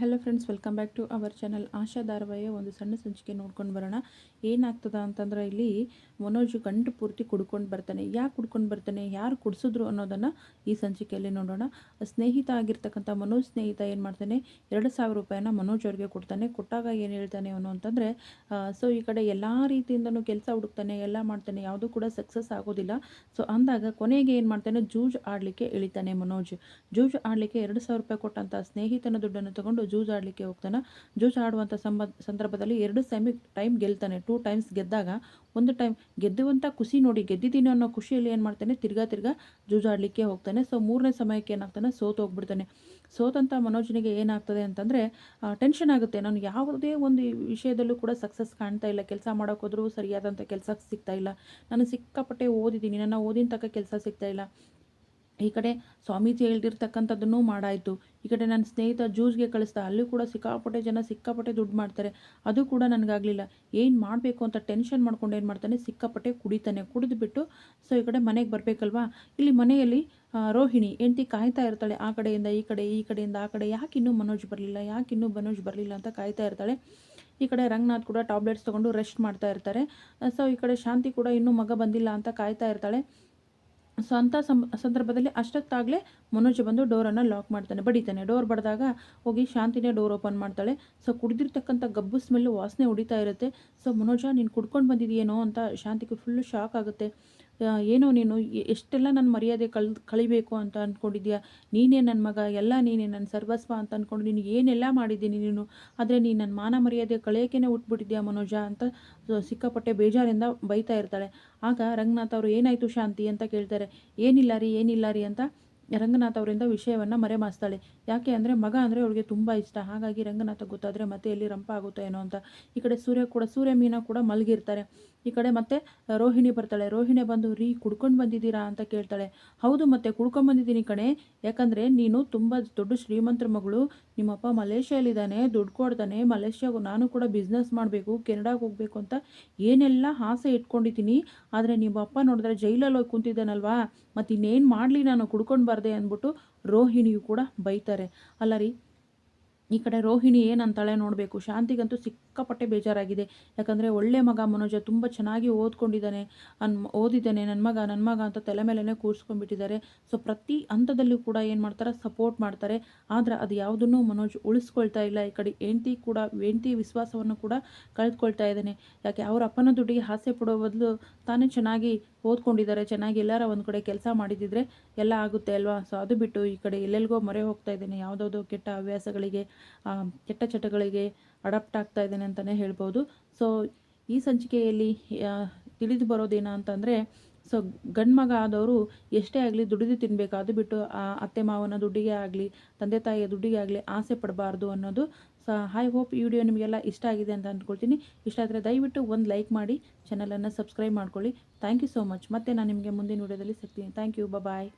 Hello friends, welcome back to our channel. Asha ಧಾರವಾಹಿಯ ಒಂದು ಸಣ್ಣ ಸಂಚಿಕೆ ನೋಡ್ಕೊಂಡು ಬರೋಣ. ಏನಾಗ್ತದ ಅಂತಂದ್ರೆ ಇಲ್ಲಿ ಮನೋಜ್ ಗಂಟು ಪೂರ್ತಿ ಕುಡ್ಕೊಂಡು ಬರ್ತಾನೆ. ಯಾಕೆ ಕುಡ್ಕೊಂಡು ಬರ್ತಾನೆ, ಯಾರು ಕುಡಿಸಿದ್ರು ಅನ್ನೋದನ್ನು ಈ ಸಂಚಿಕೆಯಲ್ಲಿ ನೋಡೋಣ. ಸ್ನೇಹಿತ ಆಗಿರ್ತಕ್ಕಂಥ ಮನೋಜ್ ಸ್ನೇಹಿತ ಏನು ಮಾಡ್ತಾನೆ, ಎರಡು ಸಾವಿರ ರೂಪಾಯಿನ ಮನೋಜ್ ಅವ್ರಿಗೆ ಕೊಡ್ತಾನೆ. ಕೊಟ್ಟಾಗ ಏನು ಹೇಳ್ತಾನೆ ಅವನು ಅಂತಂದರೆ ಸೊ, ಈ ಕಡೆ ಎಲ್ಲ ರೀತಿಯಿಂದನೂ ಕೆಲಸ ಹುಡುಕ್ತಾನೆ, ಎಲ್ಲ ಮಾಡ್ತಾನೆ, ಯಾವುದೂ ಕೂಡ ಸಕ್ಸಸ್ ಆಗೋದಿಲ್ಲ. ಸೊ, ಅಂದಾಗ ಕೊನೆಗೆ ಏನು ಮಾಡ್ತಾನೆ, ಜೂಜ್ ಆಡಲಿಕ್ಕೆ ಇಳಿತಾನೆ ಮನೋಜ್. ಜೂಜ್ ಆಡಲಿಕ್ಕೆ ಎರಡು ಸಾವಿರ ರೂಪಾಯಿ ಕೊಟ್ಟಂಥ ಸ್ನೇಹಿತನ ದುಡ್ಡನ್ನು ತಗೊಂಡು ಜೂಜ್ ಆಡಲಿಕ್ಕೆ ಹೋಗ್ತಾನೆ. ಜೂಜ್ ಆಡುವಂಥ ಸಂಬ, ಸಂದರ್ಭದಲ್ಲಿ ಎರಡು ಸೆಮಿ ಟೈಮ್ ಗೆಲ್ತಾನೆ. ಟೂ ಟೈಮ್ಸ್ ಗೆದ್ದಾಗ ಒಂದು ಟೈಮ್ ಗೆದ್ದುವಂಥ ಖುಷಿ ನೋಡಿ ಗೆದ್ದಿದ್ದೀನಿ ಅನ್ನೋ ಖುಷಿಯಲ್ಲಿ ಏನು ಮಾಡ್ತಾನೆ? ತಿರ್ಗಾ ತಿರ್ಗಾ ಜೂಜಾಡಲಿಕ್ಕೆ ಹೋಗ್ತಾನೆ. ಸೊ ಮೂರನೇ ಸಮಯಕ್ಕೆ ಏನಾಗ್ತಾನೆ? ಸೋತು ಹೋಗ್ಬಿಡ್ತಾನೆ. ಸೋತಂಥ ಮನೋಜನಿಗೆ ಏನಾಗ್ತದೆ ಅಂತಂದರೆ ಟೆನ್ಷನ್ ಆಗುತ್ತೆ. ನಾನು ಯಾವುದೇ ಒಂದು ವಿಷಯದಲ್ಲೂ ಕೂಡ ಸಕ್ಸಸ್ ಕಾಣ್ತಾ ಇಲ್ಲ. ಕೆಲಸ ಮಾಡೋಕ್ಕೋದ್ರೂ ಸರಿಯಾದಂಥ ಕೆಲಸ ಸಿಗ್ತಾ ಇಲ್ಲ. ನಾನು ಸಿಕ್ಕಾಪಟ್ಟೆ ಓದಿದ್ದೀನಿ. ನನ್ನ ಓದಿನ ತಕ್ಕ ಕೆಲಸ ಸಿಗ್ತಾ ಇಲ್ಲ. ಈ ಕಡೆ ಸ್ವಾಮೀಜಿ ಹೇಳ್ದಿರ್ತಕ್ಕಂಥದ್ದನ್ನು ಮಾಡಾಯಿತು. ಈ ಕಡೆ ನನ್ನ ಸ್ನೇಹಿತ ಜ್ಯೂಸ್ಗೆ ಕಳಿಸ್ದ. ಅಲ್ಲೂ ಕೂಡ ಸಿಕ್ಕಾಪಟ್ಟೆ ಜನ ಸಿಕ್ಕಾಪಟ್ಟೆ ದುಡ್ಡು ಮಾಡ್ತಾರೆ. ಅದು ಕೂಡ ನನಗಾಗಲಿಲ್ಲ. ಏನು ಮಾಡಬೇಕು ಅಂತ ಟೆನ್ಷನ್ ಮಾಡ್ಕೊಂಡು ಏನು ಮಾಡ್ತಾನೆ? ಸಿಕ್ಕಾಪಟ್ಟೆ ಕುಡಿತಾನೆ. ಕುಡಿದುಬಿಟ್ಟು ಸೊ ಈ ಕಡೆ ಮನೆಗೆ ಬರಬೇಕಲ್ವಾ? ಇಲ್ಲಿ ಮನೆಯಲ್ಲಿ ರೋಹಿಣಿ ಹೆಂಡ್ತಿ ಕಾಯ್ತಾ ಇರ್ತಾಳೆ ಆ ಕಡೆಯಿಂದ, ಈ ಕಡೆ, ಈ ಕಡೆಯಿಂದ, ಆ ಕಡೆ. ಯಾಕೆ ಇನ್ನೂ ಮನೋಜ್ ಬರಲಿಲ್ಲ? ಯಾಕೆ ಇನ್ನೂ ಮನೋಜ್ ಬರಲಿಲ್ಲ ಅಂತ ಕಾಯ್ತಾ ಇರ್ತಾಳೆ. ಈ ಕಡೆ ರಂಗನಾಥ್ ಕೂಡ ಟ್ಯಾಬ್ಲೆಟ್ಸ್ ತೊಗೊಂಡು ರೆಸ್ಟ್ ಮಾಡ್ತಾ ಇರ್ತಾರೆ. ಸೊ ಈ ಕಡೆ ಶಾಂತಿ ಕೂಡ ಇನ್ನೂ ಮಗ ಬಂದಿಲ್ಲ ಅಂತ ಕಾಯ್ತಾ ಇರ್ತಾಳೆ. ಸೊ ಅಂಥ ಸಂದರ್ಭದಲ್ಲಿ ಅಷ್ಟೊತ್ತಾಗಲೇ ಮನೋಜ್ ಬಂದು ಡೋರನ್ನು ಲಾಕ್ ಮಾಡ್ತಾನೆ. ಬಡಿತಾನೆ. ಡೋರ್ ಬಡಿದಾಗ ಹೋಗಿ ಶಾಂತಿನೇ ಡೋರ್ ಓಪನ್ ಮಾಡ್ತಾಳೆ. ಸೊ ಕುಡಿದಿರ್ತಕ್ಕಂಥ ಗಬ್ಬು ಸ್ಮೆಲ್ಲು ವಾಸನೆ ಹೊಡಿತಾ ಇರುತ್ತೆ. ಸೊ ಮನೋಜ ನೀನು ಕುಡ್ಕೊಂಡು ಬಂದಿದೆಯೇನೋ ಅಂತ ಶಾಂತಿಗೆ ಫುಲ್ಲು ಶಾಕ್ ಆಗುತ್ತೆ. ಏನೋ ನೀನು ಎಷ್ಟೆಲ್ಲ ನನ್ನ ಮರ್ಯಾದೆ ಕಳ್, ಕಳಿಬೇಕು ಅಂತ ಅಂದ್ಕೊಂಡಿದ್ಯಾ ನೀನೇ ನನ್ನ ಮಗ, ಎಲ್ಲ ನೀನೇ ನನ್ನ ಸರ್ವಸ್ವ ಅಂತ ಅಂದ್ಕೊಂಡು ನೀನು ಏನೆಲ್ಲ ಮಾಡಿದ್ದೀನಿ ನೀನು? ಆದರೆ ನೀನು ನನ್ನ ಮಾನ ಮರ್ಯಾದೆ ಕಳೆಯೋಕ್ಕೇ ಉಟ್ಬಿಟ್ಟಿದ್ಯಾ ಮನೋಜ ಅಂತ ಸಿಕ್ಕಾಪಟ್ಟೆ ಬೇಜಾರಿಂದ ಬೈತಾ ಇರ್ತಾಳೆ. ಆಗ ರಂಗನಾಥ್ ಅವರು ಏನಾಯಿತು ಶಾಂತಿ ಅಂತ ಕೇಳ್ತಾರೆ. ಏನಿಲ್ಲ ರೀ ಏನಿಲ್ಲ ರೀ ಅಂತ ರಂಗನಾಥ್ ಅವರಿಂದ ವಿಷಯವನ್ನು ಮರೆಮಾಸ್ತಾಳೆ. ಯಾಕೆ ಅಂದರೆ ಮಗ ಅಂದರೆ ಅವಳಿಗೆ ತುಂಬ ಇಷ್ಟ. ಹಾಗಾಗಿ ರಂಗನಾಥ ಗೊತ್ತಾದರೆ ಮತ್ತೆ ಎಲ್ಲಿ ರಂಪ ಆಗುತ್ತೋ ಏನೋ ಅಂತ. ಈ ಕಡೆ ಸೂರ್ಯ ಕೂಡ, ಸೂರ್ಯ ಮೀನ ಕೂಡ ಮಲಗಿರ್ತಾರೆ. ಈ ಕಡೆ ಮತ್ತೆ ರೋಹಿಣಿ ಬರ್ತಾಳೆ. ರೋಹಿಣಿ ಬಂದು, ರೀ, ಕುಡ್ಕೊಂಡು ಬಂದಿದ್ದೀರಾ ಅಂತ ಕೇಳ್ತಾಳೆ. ಹೌದು ಮತ್ತೆ ಕುಡ್ಕೊಂಡು ಬಂದಿದ್ದೀನಿ ಕಣೆ. ಯಾಕಂದರೆ ನೀನು ತುಂಬ ದೊಡ್ಡ ಶ್ರೀಮಂತರ ಮಗಳು. ನಿಮ್ಮಪ್ಪ ಮಲೇಷ್ಯಾಲಿದ್ದಾನೆ, ದುಡ್ಡು ಕೊಡ್ತಾನೆ. ಮಲೇಷ್ಯಾಗೂ ನಾನು ಕೂಡ ಬಿಸ್ನೆಸ್ ಮಾಡಬೇಕು, ಕೆನಡಾಗೆ ಹೋಗಬೇಕು ಅಂತ ಏನೆಲ್ಲ ಆಸೆ ಇಟ್ಕೊಂಡಿದ್ದೀನಿ. ಆದರೆ ನಿಮ್ಮಪ್ಪ ನೋಡಿದ್ರೆ ಜೈಲಲ್ಲಿ ಹೋಗಿ ಕುಂತಿದ್ದಾನಲ್ವಾ? ಮತ್ತು ಇನ್ನೇನು ಮಾಡಲಿ ನಾನು ಕುಡ್ಕೊಂಡು ಬರ್ದೆ ಅಂದ್ಬಿಟ್ಟು ರೋಹಿಣಿಯು ಕೂಡ ಬೈತಾರೆ. ಅಲ್ಲ ರೀ ಈ ಕಡೆ ರೋಹಿಣಿ ಏನಂತಾಳೆ ನೋಡಬೇಕು. ಶಾಂತಿಗಂತೂ ಸಿಕ್ಕಾಪಟ್ಟೆ ಬೇಜಾರಾಗಿದೆ. ಯಾಕಂದರೆ ಒಳ್ಳೆ ಮಗ ಮನೋಜ ತುಂಬ ಚೆನ್ನಾಗಿ ಓದ್ಕೊಂಡಿದ್ದಾನೆ. ಅನ್ ಓದಿದ್ದಾನೆ ನನ್ನ ಮಗ ನನ್ನ ಮಗ ಅಂತ ತಲೆ ಮೇಲೇ ಕೂರಿಸ್ಕೊಂಡ್ಬಿಟ್ಟಿದ್ದಾರೆ. ಸೊ ಪ್ರತಿ ಹಂತದಲ್ಲೂ ಕೂಡ ಏನು ಮಾಡ್ತಾರೆ, ಸಪೋರ್ಟ್ ಮಾಡ್ತಾರೆ. ಆದರೆ ಅದು ಯಾವುದನ್ನು ಮನೋಜ್ ಉಳಿಸ್ಕೊಳ್ತಾ ಇಲ್ಲ. ಈ ಕಡೆ ಹೆಂಡ್ತಿ ಕೂಡ, ಹೆಂಡ್ತಿ ವಿಶ್ವಾಸವನ್ನು ಕೂಡ ಕಳೆದುಕೊಳ್ತಾ ಇದ್ದಾನೆ. ಯಾಕೆ, ಅವ್ರ ಅಪ್ಪನ ದುಡ್ಡಿಗೆ ಆಸೆ ಪಡೋ ಬದಲು ತಾನೇ ಚೆನ್ನಾಗಿ ಓದ್ಕೊಂಡಿದ್ದಾರೆ. ಚೆನ್ನಾಗಿ ಎಲ್ಲರ ಒಂದು ಕಡೆ ಕೆಲಸ ಮಾಡಿದಿದ್ರೆ ಎಲ್ಲ ಆಗುತ್ತೆ ಅಲ್ವಾ? ಸೊ ಅದು ಬಿಟ್ಟು ಈ ಕಡೆ ಎಲ್ಲೆಲ್ಗೋ ಮೊರೆ ಹೋಗ್ತಾ ಇದ್ದೇನೆ. ಯಾವುದಾವುದೋ ಕೆಟ್ಟ ಹವ್ಯಾಸಗಳಿಗೆ ಕೆಟ್ಟ ಚಟಗಳಿಗೆ ಅಡಾಪ್ಟ್ ಆಗ್ತಾ ಇದ್ದಾನೆ ಅಂತಲೇ ಹೇಳ್ಬೋದು. ಸೊ ಈ ಸಂಚಿಕೆಯಲ್ಲಿ ತಿಳಿದು ಬರೋದೇನ ಅಂತಂದರೆ ಸೊ ಗಂಡ್ಮಗ ಆದವರು ಎಷ್ಟೇ ಆಗಲಿ ದುಡಿದು ತಿನ್ನಬೇಕು ಅದು ಬಿಟ್ಟು, ಆ, ಅತ್ತೆ ಮಾವನ ದುಡ್ಡಿಗೆ ಆಗಲಿ, ತಂದೆ ತಾಯಿಯ ದುಡ್ಡಿಗೆ ಆಗಲಿ ಆಸೆ ಪಡಬಾರ್ದು ಅನ್ನೋದು ಸೊ ಐ ಹೋಪ್ ಈ ವಿಡಿಯೋ ನಿಮಗೆಲ್ಲ ಇಷ್ಟ ಆಗಿದೆ ಅಂತ ಅಂದ್ಕೊಳ್ತೀನಿ ಇಷ್ಟ ಆದರೆ ದಯವಿಟ್ಟು ಒಂದು ಲೈಕ್ ಮಾಡಿ ಚಾನಲನ್ನು ಸಬ್ಸ್ಕ್ರೈಬ್ ಮಾಡ್ಕೊಳ್ಳಿ. ಥ್ಯಾಂಕ್ ಯು ಸೋ ಮಚ್ ಮತ್ತೆ ನಾನು ನಿಮಗೆ ಮುಂದಿನ ವಿಡಿಯೋದಲ್ಲಿ ಸಿಗ್ತೀನಿ. Thank you bye